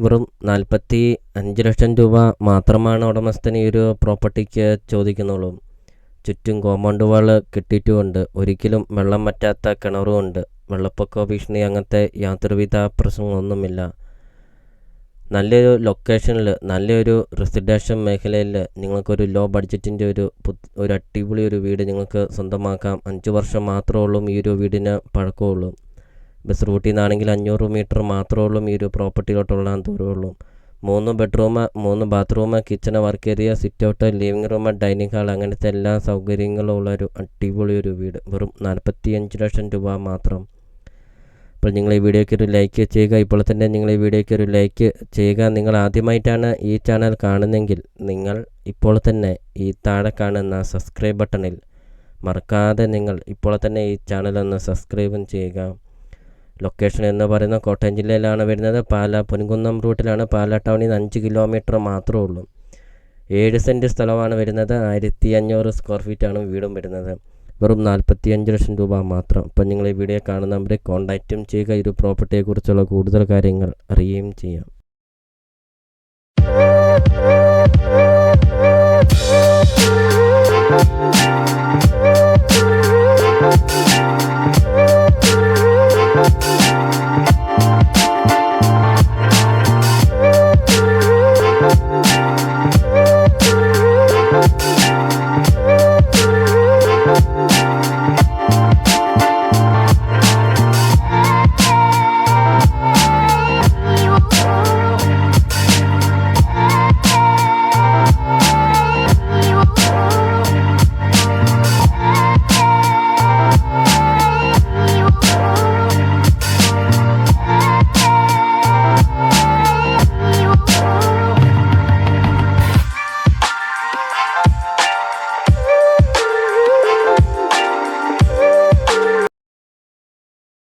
വെറും നാൽപ്പത്തി അഞ്ച് ലക്ഷം രൂപ മാത്രമാണ് ഉടമസ്ഥൻ ഈ ഒരു പ്രോപ്പർട്ടിക്ക് ചോദിക്കുന്നുള്ളൂ. ചുറ്റും കോമ്പൗണ്ട് വാൾ കെട്ടിയിട്ടുമുണ്ട്. ഒരിക്കലും വെള്ളം വറ്റാത്ത കിണറുമുണ്ട്. വെള്ളപ്പൊക്ക ഭീഷണി അങ്ങനത്തെ യാതൊരുവിധ പ്രശ്നങ്ങളൊന്നുമില്ല. നല്ലൊരു ലൊക്കേഷനിൽ നല്ലൊരു റെസിഡൻഷ്യൽ മേഖലയിൽ നിങ്ങൾക്കൊരു ലോ ബഡ്ജറ്റിന്റെ ഒരു ഒരു അടിപൊളി ഒരു വീട് നിങ്ങൾക്ക് സ്വന്തമാക്കാം. അഞ്ച് വർഷം മാത്രമേ ഉള്ളൂ ഈ ഒരു വീടിന് പഴക്കമുള്ളൂ. ബസ് റൂട്ടിൽ നിന്നാണെങ്കിൽ അഞ്ഞൂറ് മീറ്റർ മാത്രമേ ഉള്ളൂ. ഈ ഒരു പ്രോപ്പർട്ടിയിലോട്ടുള്ള ദൂരമുള്ളൂ മൂന്ന് ബെഡ്റൂം മൂന്ന് bathroom kitchen work area sit out living room dining hall അങ്ങനത്തെ എല്ലാ സൗകര്യങ്ങളും ഉള്ള ഒരു അടിപൊളി ഒരു വീട്. വെറും നാൽപ്പത്തി അഞ്ച് ലക്ഷം രൂപ മാത്രം. അപ്പോൾ നിങ്ങൾ ഈ വീഡിയോയ്ക്ക് ഒരു ലൈക്ക് ചെയ്യുക. ഇപ്പോൾ തന്നെ നിങ്ങൾ ഈ വീഡിയോയ്ക്ക് ഒരു ലൈക്ക് ചെയ്യുക. നിങ്ങൾ ആദ്യമായിട്ടാണ് ഈ ചാനൽ കാണുന്നതെങ്കിൽ നിങ്ങൾ ഇപ്പോൾ തന്നെ ഈ താഴെ കാണുന്ന സബ്സ്ക്രൈബ് ബട്ടണിൽ മറക്കാതെ നിങ്ങൾ ഇപ്പോൾ തന്നെ ഈ ചാനൽ ഒന്ന് സബ്സ്ക്രൈബും ചെയ്യുക. ലൊക്കേഷൻ എന്ന് പറയുന്നത് കോട്ടയം ജില്ലയിലാണ് വരുന്നത്. പാല പൊൻകുന്നം റൂട്ടിലാണ്. പാല ടൗണിൽ നിന്ന് അഞ്ച് കിലോമീറ്റർ മാത്രമേ ഉള്ളൂ. ഏഴ് സെന്റ് സ്ഥലമാണ് വരുന്നത്. ആയിരത്തി അഞ്ഞൂറ് സ്ക്വയർ ഫീറ്റാണ് വീടും വരുന്നത്. വെറും നാൽപ്പത്തി അഞ്ച് ലക്ഷം രൂപ മാത്രം. അപ്പം നിങ്ങൾ ഈ വീഡിയോ കാണുന്ന നമ്പറെ കോൺടാക്റ്റും ചെയ്യുക. ഒരു പ്രോപ്പർട്ടിയെക്കുറിച്ചുള്ള കൂടുതൽ കാര്യങ്ങൾ അറിയുകയും ചെയ്യാം.